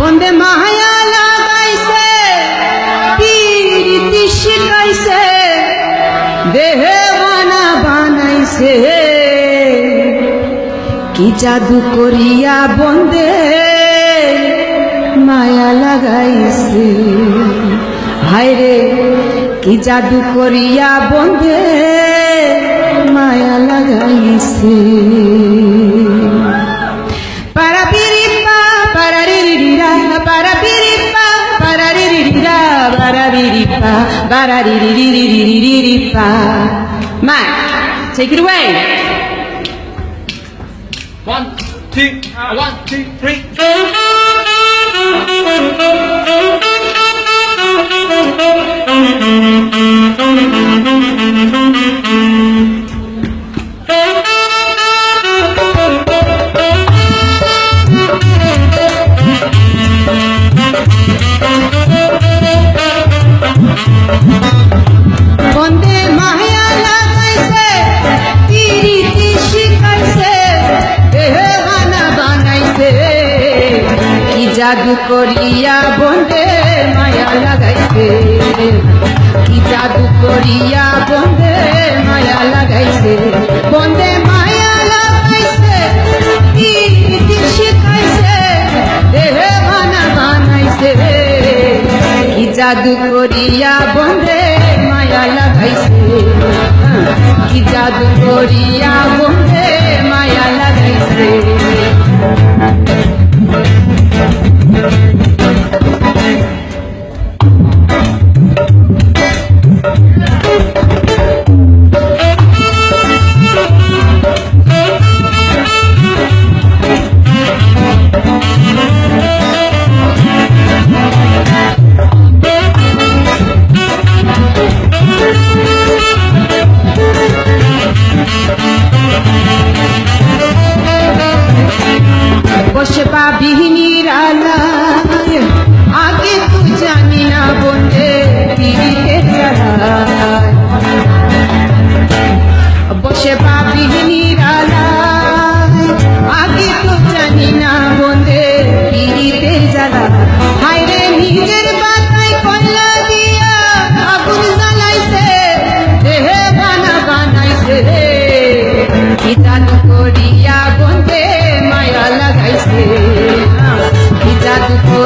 বন্দে মায়া লাগাইছে পীরিতি শিখাইছে দেহে বানা বানাইছে। কি জাদু করিয়া বন্দে মায়া লাগাইছে। হায়রে, কি জাদু করিয়া বন্দে মায়া লাগাইছে। ba da ba. Mike, take it away. One, two, one, two, three. জাদু করিয়া বন্দে মায়া লাগাইছে কি জাদু করিয়া বন্দে মায়া লাগাইছে বন্দে মায়া লাগাইছে শিখাইছে দেহে বানা বানাইছে কি জাদু করিয়া বন্দে মায়া লাগাইছে কি জাদু করিয়া বন্দে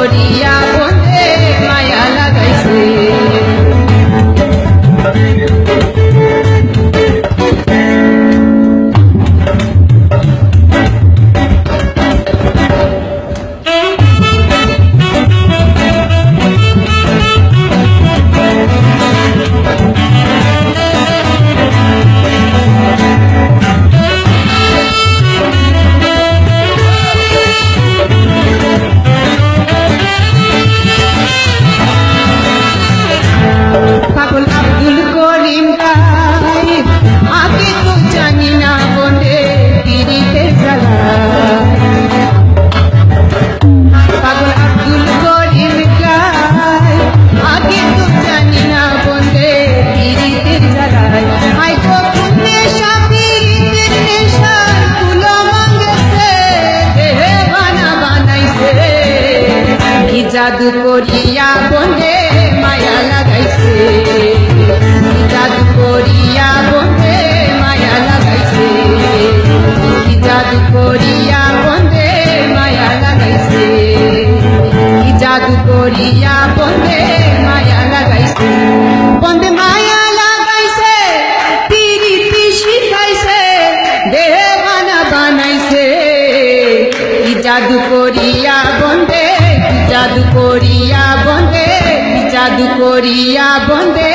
করিয়া জাদু করিয়া বন্দে, কি জাদু করিয়া বন্দে, কি জাদু করিয়া বন্দে,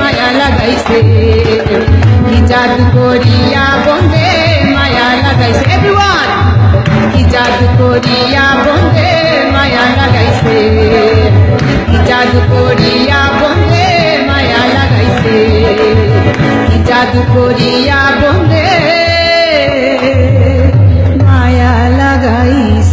মায়া লাগাইছে। কি জাদু করিয়া বন্দে, মায়া লাগাইছে। এভরিওয়ান কি জাদু করিয়া বন্দে, মায়া লাগাইছে। কি জাদু করিয়া বন্দে, মায়া লাগাইছে। কি জাদু করিয়া বন্দে